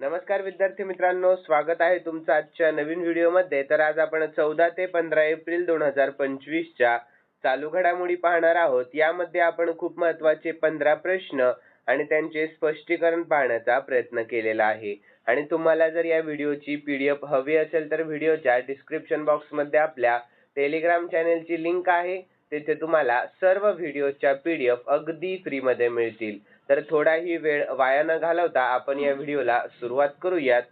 नमस्कार विद्यार्थी मित्रांनो स्वागत आहे तुमचं आजच्या नवीन व्हिडिओमध्ये. तर आज आपण चौदा ते पंधरा एप्रिल दोन हजार पंचवीसच्या चालू घडामोडी पाहणार आहोत. यामध्ये आपण खूप महत्त्वाचे पंधरा प्रश्न आणि त्यांचे स्पष्टीकरण पाहण्याचा प्रयत्न केलेला आहे. आणि तुम्हाला जर या व्हिडिओची पी डी एफ हवी असेल तर व्हिडिओच्या डिस्क्रिप्शन बॉक्समध्ये आपल्या टेलिग्राम चॅनेलची लिंक आहे. तेथे तुम्हाला सर्व व्हिडिओच्या एफ अगदी फ्रीमध्ये मिळतील. तर थोडाही वेळ वाया न घालवता आपण या व्हिडिओला सुरुवात करूयात.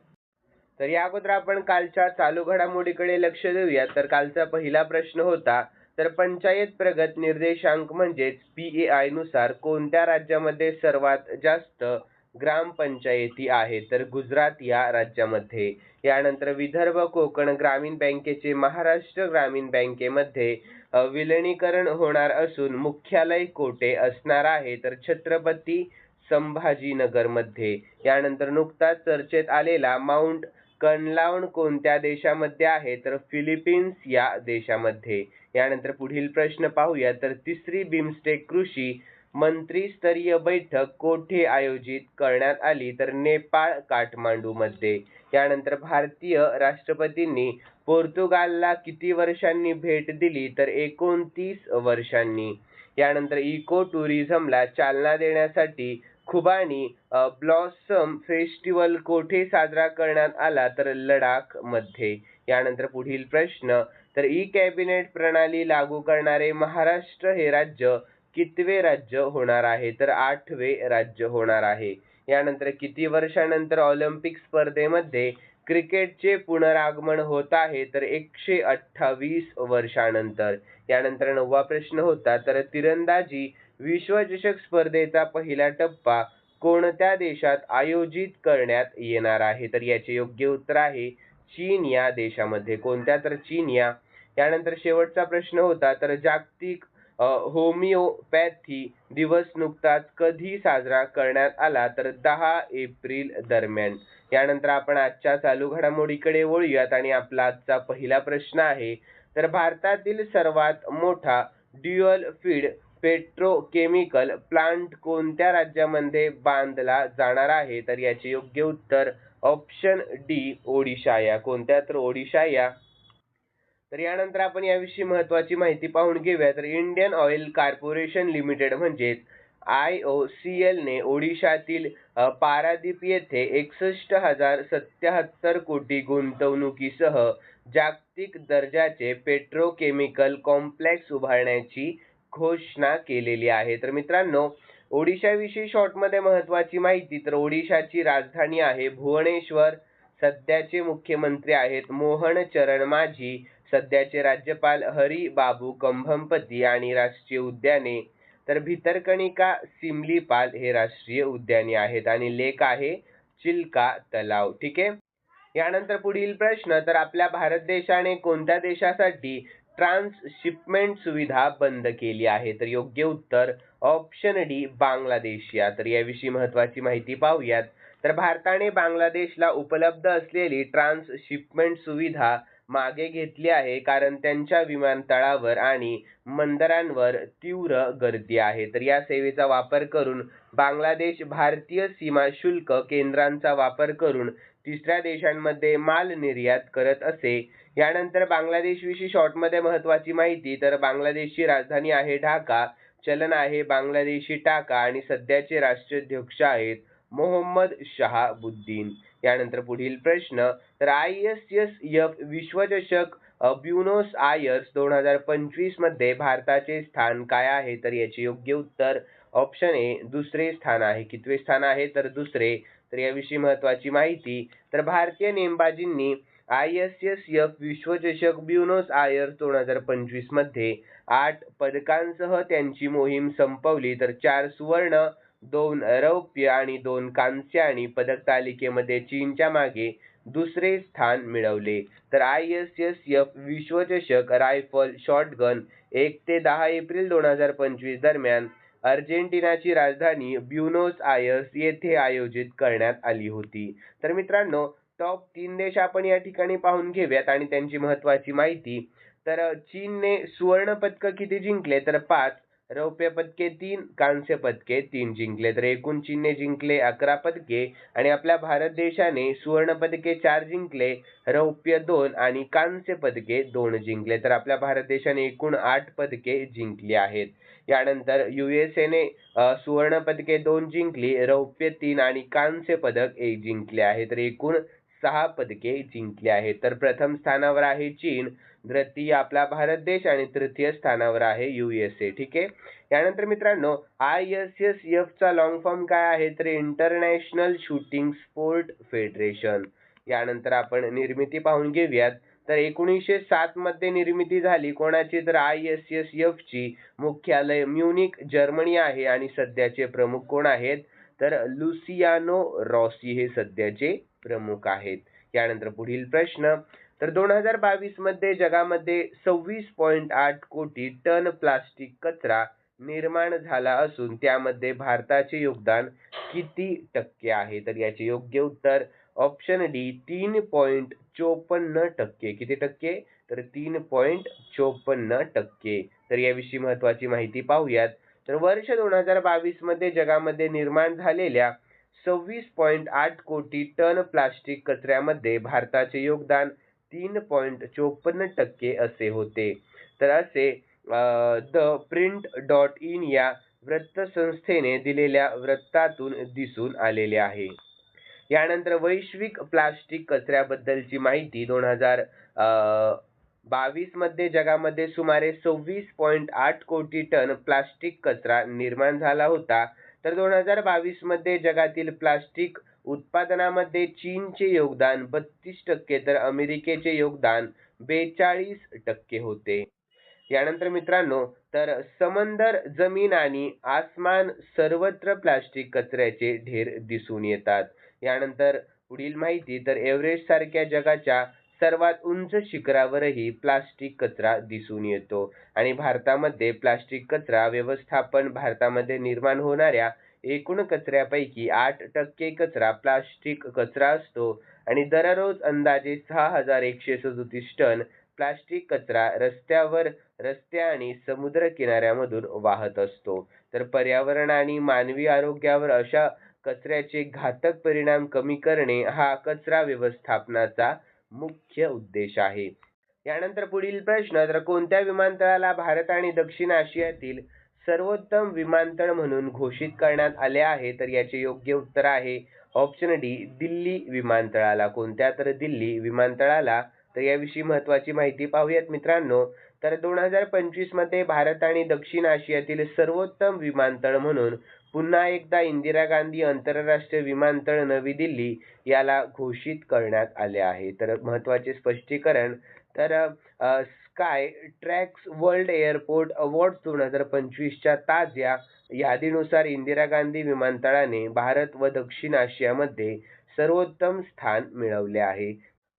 तर या अगोदर आपण कालच्या चालू घडामोडीकडे लक्ष देऊया तर कालचा पहिला प्रश्न होता तर पंचायत प्रगत निर्देशांक म्हणजेच पीएआयनुसार कोणत्या राज्यामध्ये सर्वात जास्त ग्रामपंचायती आहेत? तर गुजरात या राज्यामध्ये. यानंतर विदर्भ कोकण ग्रामीण बँकेचे महाराष्ट्र ग्रामीण बँकेमध्ये. विलनीकरण होणार असून मुख्यालय कोठे असणार आहे? तर छत्रपती संभाजीनगरमध्ये. यानंतर नुकताच चर्चेत आलेला माउंट कनलाउन कोणत्या देशामध्ये आहे? तर फिलिपिन्स या देशामध्ये. यानंतर पुढील प्रश्न पाहूया. तर तिसरी बिमस्टेक कृषी मंत्रीस्तरीय बैठक कोठे आयोजित करण्यात आली? तर नेपाळ काठमांडूमध्ये. यानंतर भारतीय राष्ट्रपतींनी पोर्तुगालला किती वर्षांनी भेट दिली? तर एकोणतीस वर्षांनी. यानंतर इको टुरिझमला चालना देण्यासाठी खुबानी ब्लॉसम फेस्टिवल कोठे साजरा करण्यात आला? तर लडाखमध्ये यानंतर पुढील प्रश्न तर ई कॅबिनेट प्रणाली लागू करणारे महाराष्ट्र हे राज्य कितवे राज्य होणार आहे? तर आठवे राज्य होणार आहे. यानंतर किती वर्षानंतर ऑलिम्पिक स्पर्धेमध्ये क्रिकेटचे पुनरागमन होत आहे तर एकशे अठ्ठावीस वर्षानंतर. यानंतर नववा प्रश्न होता तर तिरंदाजी विश्वचषक स्पर्धेचा पहिला टप्पा कोणत्या देशात आयोजित करण्यात येणार आहे? तर याचे योग्य उत्तर आहे चीन या देशामध्ये. कोणत्या? तर चीन या. यानंतर शेवटचा प्रश्न होता तर जागतिक होमिओपॅथी दिवस नुकताच कधी साजरा करण्यात आला तर दहा एप्रिल दरम्यान. यानंतर आपण आजच्या चालू घडामोडीकडे वळूयात आणि आपला आजचा पहिला प्रश्न आहे तर भारतातील सर्वात मोठा ड्युअल फीड पेट्रोकेमिकल प्लांट कोणत्या राज्यामध्ये बांधला जाणार आहे? तर याचे योग्य उत्तर ऑप्शन डी ओडिशा. या कोणत्या तर ओडिशा या. तर यानंतर आपण याविषयी महत्वाची माहिती पाहून घेऊया. तर इंडियन ऑइल कॉर्पोरेशन लिमिटेड म्हणजेच आय ओ सी एलने ओडिशातील पारादीप येथे एकसष्ट हजार सत्याहत्तर कोटी गुंतवणुकीसह जागतिक दर्जाचे पेट्रोकेमिकल कॉम्प्लेक्स उभारण्याची घोषणा केलेली आहे. तर मित्रांनो ओडिशाविषयी शॉर्टमध्ये महत्वाची माहिती तर ओडिशाची राजधानी आहे भुवनेश्वर. सध्याचे मुख्यमंत्री आहेत मोहन चरण माझी. सध्याचे राज्यपाल हरी बाबू कंभमपती आणि राष्ट्रीय उद्याने. तर भितरकणिका सिमलीपाल हे राष्ट्रीय उद्याने आहेत आणि लेक आहे चिल्का तलाव. ठीक आहे? यानंतर पुढील प्रश्न तर आपल्या भारत देशाने कोणत्या देशासाठी ट्रान्सशिपमेंट सुविधा बंद केली आहे? तर योग्य उत्तर ऑप्शन डी बांगलादेश. या तर याविषयी महत्वाची माहिती पाहूयात. तर भारताने बांगलादेशला उपलब्ध असलेली ट्रान्सशिपमेंट सुविधा मागे घेतली आहे कारण त्यांच्या विमानतळावर आणि मंदरांवर तीव्र गर्दी आहे. तर या सेवेचा वापर करून बांगलादेश भारतीय सीमा शुल्क केंद्रांचा वापर करून तिसऱ्या देशांमध्ये माल निर्यात करत असे. यानंतर बांगलादेशविषयी शॉर्टमध्ये महत्वाची माहिती तर बांगलादेशची राजधानी आहे ढाका चलन आहे बांगलादेशी टाका आणि सध्याचे राष्ट्राध्यक्ष आहेत मोहम्मद शहाबुद्दीन. यानंतर पुढील प्रश्न तर आय एस एस एफ विश्वचषक ब्युनोस आयर्स दोन हजार पंचवीसमध्ये भारताचे स्थान काय आहे? तर याचे योग्य उत्तर ऑप्शन ए दुसरे स्थान आहे. कितवे स्थान आहे? तर दुसरे. तर याविषयी महत्वाची माहिती तर भारतीय नेमबाजींनी आय एस एस एफ विश्वचषक ब्युनोस आयर्स दोन हजार पंचवीसमध्ये आठ पदकांसह त्यांची मोहीम संपवली. तर चार सुवर्ण दोन रौप्य आणि दोन कांस्य आणि पदक तालिकेमध्ये चीनच्या मागे दुसरे स्थान मिळवले. तर आय एस एस एफ विश्वचषक रायफल शॉटगन एक ते दहा एप्रिल दोन हजार पंचवीस दरम्यान अर्जेंटिनाची राजधानी ब्युनोस आयर्स येथे आयोजित करण्यात आली होती. तर मित्रांनो टॉप तीन देश आपण या ठिकाणी पाहून घेऊयात आणि त्यांची महत्वाची माहिती. तर चीनने सुवर्ण पदक किती जिंकले? तर पाच रौप्य पदके तीन कांस्य पदके तीन जिंकले. तर एकूण चीनने जिंकले अकरा पदके आणि आपल्या भारत देशाने सुवर्ण पदके चार जिंकले रौप्य दोन आणि कांस्य पदके दोन जिंकले. तर आपल्या भारत देशाने एकूण आठ पदके जिंकली आहेत. यानंतर युएसएने सुवर्ण पदके दोन जिंकली रौप्य तीन आणि कांस्य पदक एक जिंकले आहे. तर एकूण सहा पदके जिंकली आहेत. तर प्रथम स्थानावर आहे चीन द्वितीय आपला भारत देश आणि तृतीय स्थानावर आहे युएसए ठीक आहे? यानंतर मित्रांनो आय एस एस एफ चा लॉंग फॉर्म काय आहे? तर इंटरनॅशनल शूटिंग स्पोर्ट फेडरेशन यानंतर आपण निर्मिती पाहून घेऊयात. तर एकोणीसशे सात मध्ये निर्मिती झाली. कोणाची? तर आय एस एस एफ ची मुख्यालय म्युनिक जर्मनी आहे. आणि सध्याचे प्रमुख कोण आहेत? तर लुसियानो रॉसी हे सध्याचे प्रमुख आहेत. यानंतर पुढील प्रश्न तर दोन हजार बावीसमध्ये जगामध्ये सव्वीस पॉईंट आठ कोटी टन प्लास्टिक कचरा निर्माण झाला असून त्यामध्ये भारताचे योगदान किती टक्के आहे? तर याचे योग्य उत्तर ऑप्शन डी तीन पॉईंट चोपन्न टक्के. किती टक्के? तर तीन पॉईंट चोपन्न टक्के. तर याविषयी महत्वाची माहिती पाहूयात. तर वर्ष दोन हजार बावीसमध्ये जगामध्ये निर्माण झालेल्या सव्वीस पॉईंट आठ कोटी टन प्लास्टिक कचऱ्यामध्ये भारताचे योगदान तीन पॉईंट चोपन्न टक्के असे होते. तर असे द प्रिंट डॉट इन या वृत्तसंस्थेने दिलेल्या वृत्तातून दिसून आलेले आहे. यानंतर वैश्विक प्लास्टिक कचऱ्याबद्दलची माहिती दोन हजार बावीसमध्ये जगामध्ये सुमारे सव्वीस पॉईंट आठ कोटी टन प्लास्टिक कचरा निर्माण झाला होता. तर दोन हजार बावीसमध्ये जगातील प्लास्टिक उत्पादनामध्ये चीनचे योगदान बत्तीस टक्के तर अमेरिकेचे योगदान बेचाळीस टक्के होते. यानंतर मित्रांनो तर समंदर जमीन आणि आसमान सर्वत्र प्लास्टिक कचऱ्याचे ढेर दिसून येतात. यानंतर पुढील माहिती तर एव्हरेस्ट सारख्या जगाच्या सर्वात उंच शिखरावरही प्लास्टिक कचरा दिसून येतो. आणि भारतामध्ये प्लास्टिक कचरा व्यवस्थापन भारतामध्ये निर्माण होणाऱ्या एकूण कचऱ्यापैकी आठ टक्के कचरा प्लास्टिक कचरा असतो. आणि दररोज अंदाजे सहा हजार एकशे सदोतीस टन प्लास्टिक कचरा रस्त्यावर रस्ते आणि समुद्र किनाऱ्यामधून वाहत असतो. तर पर्यावरण आणि मानवी आरोग्यावर अशा कचऱ्याचे घातक परिणाम कमी करणे हा कचरा व्यवस्थापनाचा मुख्य उद्देश आहे. यानंतर पुढील प्रश्न तर कोणत्या विमानतळाला भारत आणि दक्षिण आशियातील सर्वोत्तम विमानतळ म्हणून घोषित करण्यात आले आहे? तर याचे योग्य उत्तर आहे ऑप्शन डी दिल्ली विमानतळाला. कोणत्या तर दिल्ली विमानतळाला? तर याविषयी महत्वाची माहिती पाहूयात मित्रांनो. तर दोन हजार पंचवीसमध्ये भारत आणि दक्षिण आशियातील सर्वोत्तम विमानतळ म्हणून पुन्हा एकदा इंदिरा गांधी आंतरराष्ट्रीय विमानतळ नवी दिल्ली याला घोषित करण्यात आले आहे. तर महत्त्वाचे स्पष्टीकरण तर Skytrax world airport award दोन हजार पंचवीसच्या ताज्या यादीनुसार इंदिरा गांधी विमानतळाने भारत व दक्षिण आशियामध्ये सर्वोत्तम स्थान मिळवले आहे.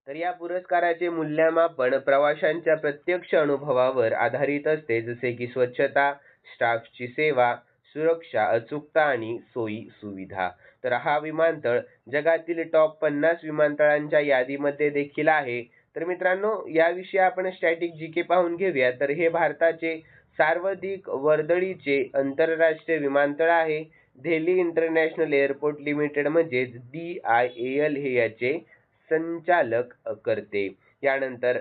तर या पुरस्काराचे मूल्यमापन प्रवाशांच्या प्रत्यक्ष अनुभवावर आधारित असते जसे की स्वच्छता स्टाफची सेवा सुरक्षा अचूकता आणि सोयी सुविधा. तर हा विमानतळ जगातील टॉप पन्नास विमानतळांच्या यादीमध्ये देखील आहे. तर मित्रांनो याविषयी आपण स्टॅटिक जी के पाहून घेऊया. तर हे भारताचे सार्वधिक वर्दळीचे आंतरराष्ट्रीय विमानतळ आहे. दिल्ली इंटरनॅशनल एअरपोर्ट लिमिटेड म्हणजेच डी आय ए एल हे याचे संचालक करते. यानंतर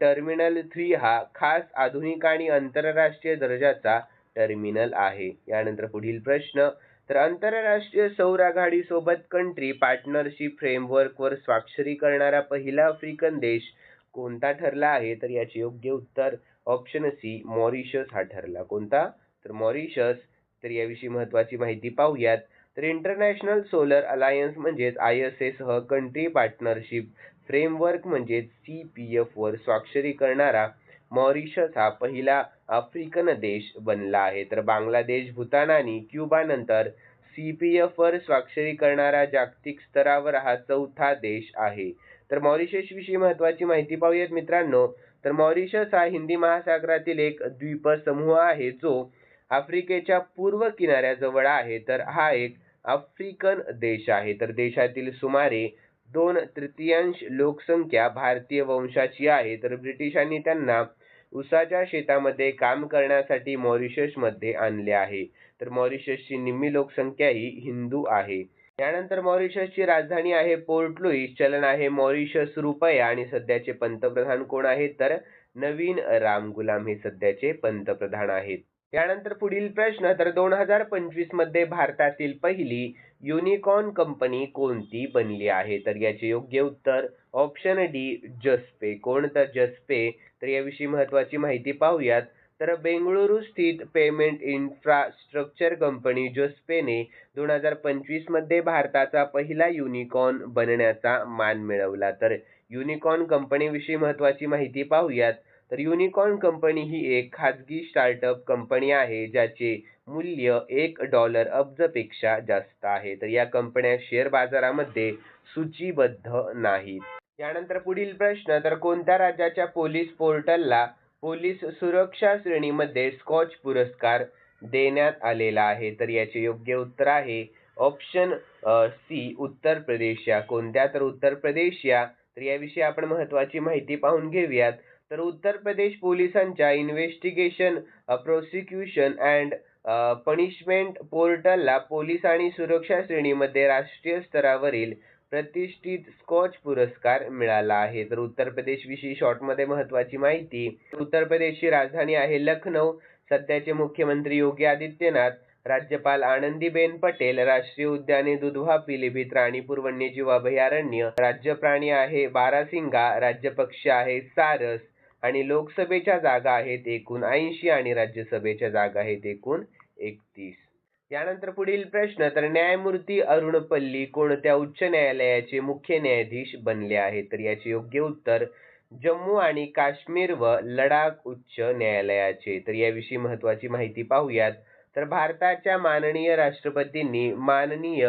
टर्मिनल थ्री हा खास आधुनिक आणि आंतरराष्ट्रीय दर्जाचा टर्मिनल आहे. यानंतर पुढील प्रश्न तर आंतरराष्ट्रीय सौर आघाडी सोबत कंट्री पार्टनरशिप फ्रेमवर्क वर स्वाक्षरी करणारा पहिला आफ्रिकन देश कोणता ठरला आहे? तर याचे योग्य उत्तर ऑप्शन सी मॉरिशस हा ठरला. कोणता? तर मॉरिशस. तर याविषयी महत्वाची माहिती पाहूयात. तर इंटरनॅशनल सोलर अलायन्स म्हणजेच आय एस ए सह कंट्री पार्टनरशिप फ्रेमवर्क म्हणजेच सी पी एफ वर स्वाक्षरी करणारा मॉरिशस हा पहिला आफ्रिकन देश बनला आहे. तर बांगलादेश भूतान आणि क्युबा नंतर सी पी एफ वर स्वाक्षरी करणारा जागतिक स्तरावर हा चौथा देश आहे. तर मॉरिशस विषयी महत्वाची माहिती पाहूयात मित्रांनो. तर मॉरिशस हा हिंदी महासागरातील एक द्वीप समूह आहे जो आफ्रिकेच्या पूर्व किनाऱ्याजवळ आहे. तर हा एक आफ्रिकन देश आहे. तर देशातील सुमारे दोन तृतीयांश लोकसंख्या भारतीय वंशाची आहे. तर ब्रिटिशांनी त्यांना उसाच्या शेतामध्ये काम करण्यासाठी मॉरिशसमध्ये आणले आहे. तर मॉरिशसची निम्मी लोकसंख्या ही हिंदू आहे. त्यानंतर मॉरिशसची राजधानी आहे पोर्ट लुईस. चलन आहे मॉरिशस रुपया आणि सध्याचे पंतप्रधान कोण आहेत? तर नवीन राम गुलाम हे सध्याचे पंतप्रधान आहेत. त्यानंतर पुढील प्रश्न तर दोन हजार पंचवीसमध्ये भारतातील पहिली युनिकॉर्न कंपनी कोणती बनली आहे? तर याचे योग्य उत्तर ऑप्शन डी जस्पे. कोण तर जस्पे तर याविषयी महत्वाची माहिती पाहूयात. तर बेंगळुरू स्थित पेमेंट इन्फ्रास्ट्रक्चर कंपनी जोस्पेने दोन हजार पंचवीसमध्ये भारताचा पहिला युनिकॉर्न बनण्याचा मान मिळवला. तर युनिकॉर्न कंपनीविषयी महत्वाची माहिती पाहूयात. तर युनिकॉर्न कंपनी ही एक खाजगी स्टार्टअप कंपनी आहे ज्याचे मूल्य एक डॉलर अब्जपेक्षा जास्त आहे. तर या कंपन्या शेअर बाजारामध्ये सूचीबद्ध नाहीत. यानंतर पुढील प्रश्न तर कोणत्या राज्याच्या पोलीस पोर्टलला पोलीस सुरक्षा श्रेणीमध्ये स्कॉच पुरस्कार देण्यात आलेला आहे? तर याचे योग्य उत्तर आहे ऑप्शन सी उत्तर प्रदेश. या कोणत्या? तर उत्तर प्रदेश या. तर याविषयी आपण महत्वाची माहिती पाहून घेऊयात. तर उत्तर प्रदेश पोलिसांच्या इन्व्हेस्टिगेशन प्रोसिक्युशन अँड पनिशमेंट पोर्टलला पोलीस आणि सुरक्षा श्रेणीमध्ये राष्ट्रीय स्तरावरील प्रतिष्ठित स्कॉच पुरस्कार मिळाला आहे. तर उत्तर प्रदेश विषयी शॉर्टमध्ये महत्वाची माहिती. उत्तर प्रदेशची राजधानी आहे लखनौ. सध्याचे मुख्यमंत्री योगी आदित्यनाथ राज्यपाल आनंदीबेन पटेल राष्ट्रीय उद्याने दुधवा पिलीभीत राणीपूर वन्यजीव अभयारण्य राज्य प्राणी आहे बारासिंगा राज्य पक्षी आहे सारस आणि लोकसभेच्या जागा आहेत एकूण ऐंशी आणि राज्यसभेच्या जागा आहेत एकूण एकतीस. यानंतर पुढील प्रश्न तर न्यायमूर्ती अरुण पल्ली कोणत्या उच्च न्यायालयाचे मुख्य न्यायाधीश बनले आहेत? तर याचे योग्य उत्तर जम्मू आणि काश्मीर व लडाख उच्च न्यायालयाचे. तर याविषयी महत्वाची माहिती पाहूयात. तर भारताच्या माननीय राष्ट्रपतींनी माननीय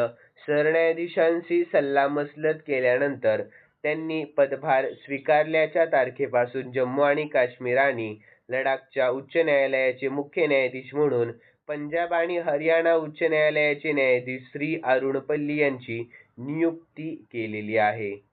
सरन्यायाधीशांशी सल्लामसलत केल्यानंतर त्यांनी पदभार स्वीकारल्याच्या तारखेपासून जम्मू आणि काश्मीर आणि लडाखच्या उच्च न्यायालयाचे मुख्य न्यायाधीश म्हणून पंजाब आणि हरियाणा उच्च न्यायालयाचे न्यायाधीश श्री अरुणपल्ली यांची नियुक्ती केलेली आहे.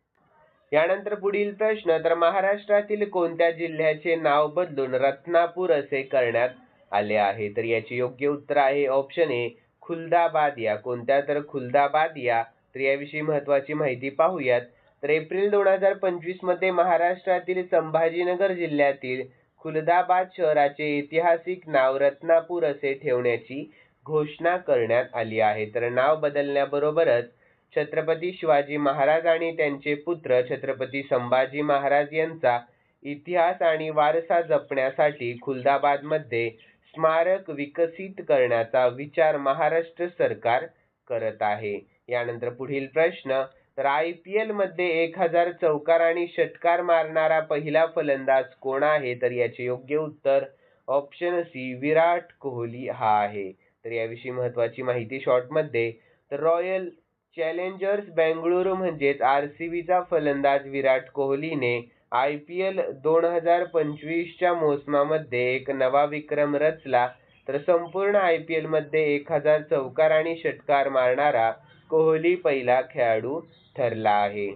यानंतर पुढील प्रश्न तर महाराष्ट्रातील कोणत्या जिल्ह्याचे नाव बदलून रत्नापूर असे करण्यात आले आहे? तर याचे योग्य उत्तर आहे ऑप्शन ए खुलदाबाद. या कोणत्या? तर खुलदाबाद या. तर याविषयी महत्वाची माहिती पाहूयात. तर एप्रिल दोन हजार पंचवीसमध्ये महाराष्ट्रातील संभाजीनगर जिल्ह्यातील खुलदाबाद शहराचे ऐतिहासिक नाव रत्नापूर असे ठेवण्याची घोषणा करण्यात आली आहे. तर नाव बदलण्याबरोबरच छत्रपती शिवाजी महाराज आणि त्यांचे पुत्र छत्रपती संभाजी महाराज यांचा इतिहास आणि वारसा जपण्यासाठी खुलदाबादमध्ये स्मारक विकसित करण्याचा विचार महाराष्ट्र सरकार करत आहे. यानंतर पुढील प्रश्न तर आय पी एलमध्ये एक हजार चौकार आणि षटकार मारणारा पहिला फलंदाज कोण आहे? तर याचे योग्य उत्तर ऑप्शन सी विराट कोहली हा आहे. तर याविषयी महत्वाची माहिती शॉर्टमध्ये तर रॉयल चॅलेंजर्स बेंगळुरू म्हणजेच आर सी बीचा फलंदाज विराट कोहलीने आय पी एल दोन हजार पंचवीसच्या मोसमामध्ये एक नवा विक्रम रचला. तर संपूर्ण आय पी एलमध्ये एक हजार चौकार आणि षटकार मारणारा कोहली पहिला खेळाडू ठरला आहे.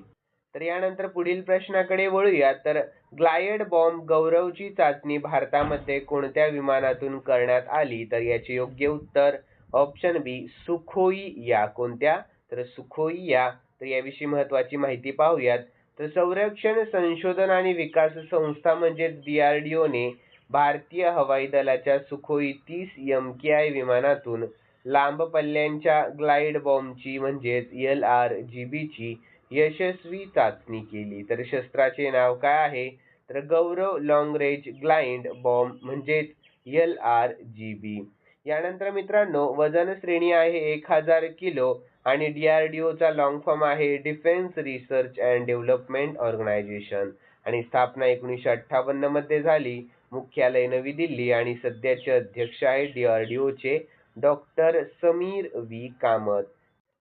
तर यानंतर पुढील प्रश्नाकडे वळूया तर ग्लायड बॉम्ब गौरवची चाचणी भारतामध्ये कोणत्या विमानातून करण्यात आली? तर याचे योग्य उत्तर ऑप्शन बी सुखोई या. कोणत्या? तर सुखोई या. तर याविषयी महत्वाची माहिती पाहूयात. तर संरक्षण संशोधन आणि विकास संस्था म्हणजेच डीआरडीओने भारतीय हवाई दलाच्या सुखोई तीस एम के आय विमानातून लांब पल्ल्यांच्या ग्लाइड बॉम्बची म्हणजेच एल आर जी बीची यशस्वी चाचणी केली. तर शस्त्राचे नाव काय आहे? तर Gaurav long range glide bomb म्हणजेच एल आर जी बी. यानंतर मित्रांनो वजन श्रेणी आहे एक हजार किलो आणि डीआरडीओचा लॉंग फॉर्म आहे defence research and development organisation आणि स्थापना एकोणीसशे अठ्ठावन्नमध्ये झाली. मुख्यालय नवी दिल्ली आणि सध्याचे अध्यक्ष आहे डीआरडीओचे डॉक्टर समीर व्ही. कामत.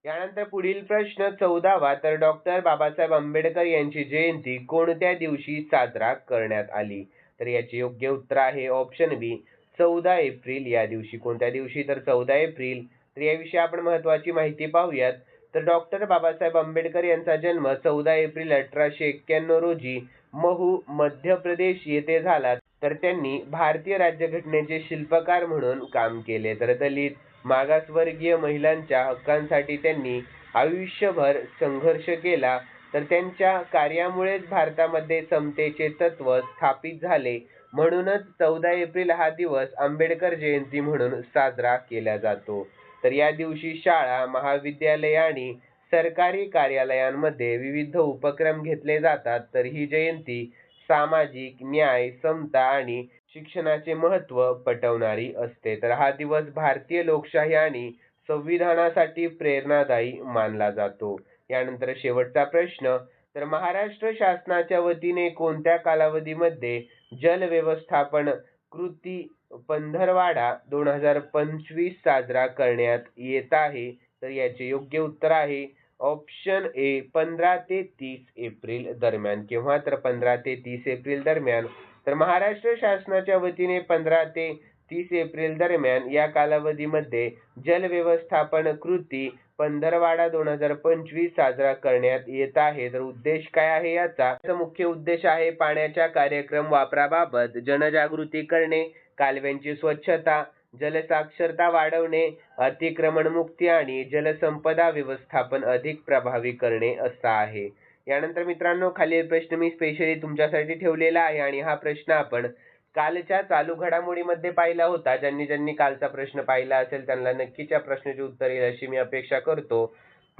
यानंतर पुढील प्रश्न चौदावा. तर डॉक्टर बाबासाहेब आंबेडकर यांची जयंती कोणत्या दिवशी साजरा करण्यात आली? तर याचे योग्य उत्तर आहे ऑप्शन बी चौदा एप्रिल या दिवशी. कोणत्या दिवशी? तर चौदा एप्रिल. तर याविषयी आपण महत्वाची माहिती पाहूयात. तर डॉक्टर बाबासाहेब आंबेडकर यांचा जन्म चौदा एप्रिल अठराशे एक्क्याण्णव रोजी महू मध्य प्रदेश येथे झाला. तर त्यांनी भारतीय राज्यघटनेचे शिल्पकार म्हणून काम केले. तर दलित मागासवर्गीय महिलांच्या हक्कांसाठी त्यांनी आयुष्यभर संघर्ष केला. तर त्यांच्या कार्यामुळेच भारतामध्ये समतेचे तत्व स्थापित झाले. म्हणूनच चौदा एप्रिल हा दिवस आंबेडकर जयंती म्हणून साजरा केला जातो. तर या दिवशी शाळा महाविद्यालय आणि सरकारी कार्यालयांमध्ये विविध उपक्रम घेतले जातात. तर ही जयंती सामाजिक न्याय समता आणि शिक्षणाचे महत्त्व पटवणारी असते. तर हा दिवस भारतीय लोकशाही आणि संविधानासाठी प्रेरणादायी मानला जातो. यानंतर शेवटचा प्रश्न तर महाराष्ट्र शासनाच्या वतीने कोणत्या कालावधीमध्ये जल व्यवस्थापन कृती पंधरवाडा दोन हजार पंचवीस साजरा करण्यात येत आहे? तर याचे योग्य उत्तर आहे ऑप्शन ए पंधरा ते तीस एप्रिल दरम्यान. केव्हा तर पंधरा ते तीस एप्रिल दरम्यान. तर महाराष्ट्र शासनाच्या वतीने पंधरा ते तीस एप्रिल दरम्यान या कालावधीमध्ये जल व्यवस्थापन कृती पंधरवाडा दोन हजार पंचवीस साजरा करण्यात येत आहे. तर उद्देश काय आहे याचा? मुख्य उद्देश आहे पाण्याच्या कार्यक्रम वापराबाबत जनजागृती करणे कालव्यांची स्वच्छता जलसाक्षरता वाढवणे अतिक्रमण मुक्ती आणि जलसंपदा व्यवस्थापन अधिक प्रभावी करणे असा आहे. यानंतर मित्रांनो खालील प्रश्न मी स्पेशली तुमच्यासाठी ठेवलेला आहे आणि हा प्रश्न आपण कालच्या चालू घडामोडीमध्ये पाहिला होता. ज्यांनी ज्यांनी कालचा प्रश्न पाहिला असेल त्यांना नक्कीच या प्रश्नाचे उत्तर येईल अशी मी अपेक्षा करतो.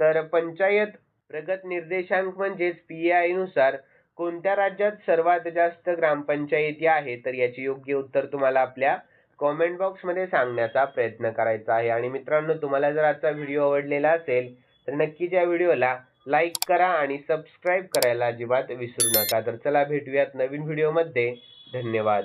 तर पंचायत प्रगत निर्देशांक म्हणजेच पी आयनुसार कोणत्या राज्यात सर्वात जास्त ग्रामपंचायती आहे तर याचे योग्य उत्तर तुम्हाला आपल्या कॉमेंट बॉक्समध्ये सांगण्याचा प्रयत्न करायचा आहे. आणि मित्रांनो तुम्हाला जर आजचा व्हिडिओ आवडलेला असेल तर नक्कीच या व्हिडिओला लाईक करा आणि सबस्क्राईब करायला अजिबात विसरू नका. तर चला भेटूयात नवीन व्हिडिओमध्ये. धन्यवाद.